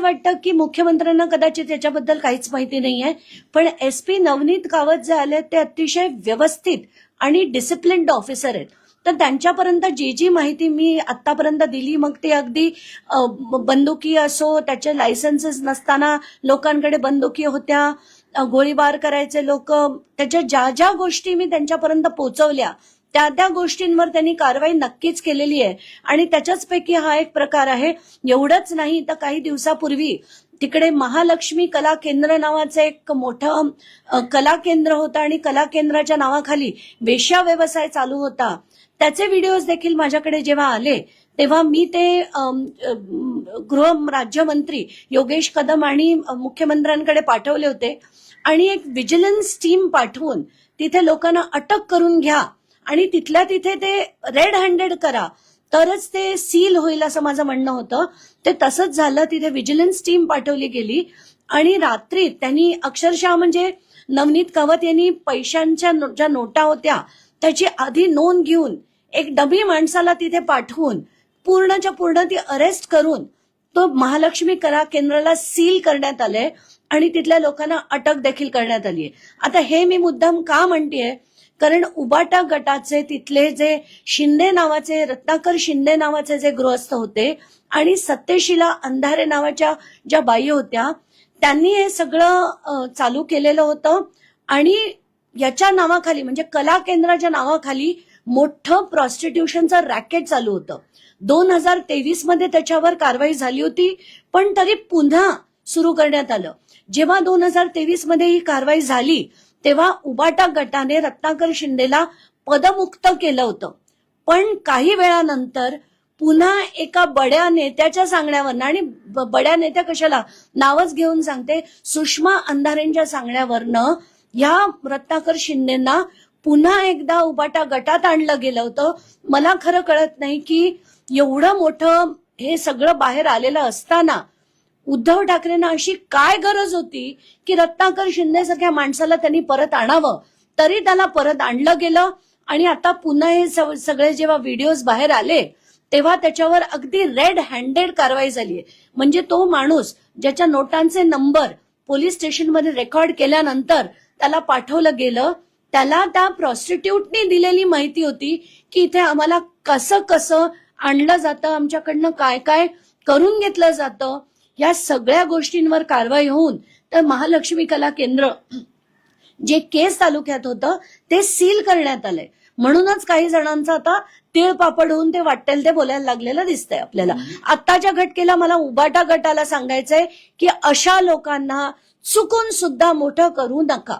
असं वाटतं की मुख्यमंत्र्यांना कदाचित याच्याबद्दल काहीच माहिती नाहीये. पण एस पी नवनीत कावत जे आले ते अतिशय व्यवस्थित आणि डिसिप्लिन्ड ऑफिसर आहेत. तर त्यांच्यापर्यंत जी जी माहिती मी आतापर्यंत दिली मग ते अगदी बंदुकी असो त्याचे लायसन्सेस नसताना लोकांकडे बंदुकी होत्या गोळीबार करायचे लोक त्याच्या ज्या ज्या गोष्टी मी त्यांच्यापर्यंत पोहोचवल्या त्या त्या गोष्टींवर त्यांनी कारवाई नक्कीच केलेली आहे. आणि त्याच्याचपैकी हा एक प्रकार आहे. एवढंच नाही तर काही दिवसापूर्वी तिकडे महालक्ष्मी कला केंद्र नावाचं एक मोठं कला केंद्र होतं आणि कला केंद्राच्या नावाखाली वेश्या व्यवसाय चालू होता. त्याचे व्हिडिओज देखील माझ्याकडे जेव्हा आले तेव्हा मी ते गृह राज्यमंत्री योगेश कदम आणि मुख्यमंत्र्यांकडे पाठवले होते. आणि एक विजिलन्स टीम पाठवून तिथे लोकांना अटक करून घ्या आणि तिथल्या तिथे ते रेड हँडेड करा. तरच ते सील होईल असं माझं म्हणणं होतं. ते तसंच झालं. तिथे विजिलन्स टीम पाठवली गेली. आणि रात्री त्यांनी अक्षरशः म्हणजे नवनीत कवत यांनी पैशांच्या नो- ज्या नोटा होत्या त्याची आधी नोंद घेऊन एक डबी माणसाला तिथे पाठवून पूर्णच्या पूर्ण ती अरेस्ट करून तो महालक्ष्मी करा केंद्राला सील करण्यात आलंय. आणि तिथल्या लोकांना अटक देखील करण्यात आली आहे आता हे मी मुद्दाम का म्हणतेय? कारण उबाटा गटाचे तिथले जे शिंदे नावाचे रत्नाकर शिंदे नावाचे जे गृहस्थ होते आणि सत्यशिला अंधारे नावाच्या ज्या बाई होत्या त्यांनी हे सगळं चालू केलेलं होतं. आणि याच्या नावाखाली म्हणजे कला केंद्राच्या नावाखाली मोठं प्रॉस्टिट्यूशनचं रॅकेट चालू होतं. दोन हजार तेवीसमध्ये त्याच्यावर कारवाई झाली होती पण तरी पुन्हा सुरू करण्यात आलं. जेव्हा दोन हजार तेवीसमध्ये ही कारवाई झाली तेव्हा उबाटा गटाने रत्नाकर शिंदेला पदमुक्त केलं होतं. पण काही वेळानंतर पुन्हा एका बड्या नेत्याच्या सांगण्यावरनं आणि बड्या नेत्या कशाला? नावच घेऊन सांगते. सुषमा अंधारेंच्या सांगण्यावरनं या रत्नाकर शिंदेना पुन्हा एकदा उबाटा गटात आणलं गेलं होतं. मला खरं कळत नाही की एवढं मोठं हे सगळं बाहेर आलेलं असताना उद्धव ठाकरेंना अशी काय गरज होती की रत्नाकर शिंदे सारख्या माणसाला त्यांनी परत आणावं? तरी त्याला परत आणलं गेलं आणि आता पुन्हा हे सगळे जेव्हा व्हिडिओज बाहेर आले तेव्हा त्याच्यावर अगदी रेड हँडेड कारवाई झालीये म्हणजे तो माणूस ज्याच्या नोटांचे नंबर पोलीस स्टेशनमध्ये रेकॉर्ड केल्यानंतर त्याला पाठवलं गेलं त्याला त्या प्रॉस्टिट्यूटनी दिलेली माहिती होती की इथे आम्हाला कसं कसं आणलं जातं आमच्याकडनं काय काय करून घेतलं जातं या सगळ्या गोष्टींवर कारवाई होऊन तर महालक्ष्मी कला केंद्र जे केस तालुक्यात होतं ते सील करण्यात आलंय. म्हणूनच काही जणांचं आता तीळ पापड होऊन ते वाटेल ते बोलायला लागलेलं दिसतंय आपल्याला. आत्ताच्या घटकेला मला उबाटा गटाला सांगायचंय की अशा लोकांना चुकून सुद्धा मोठं करू नका.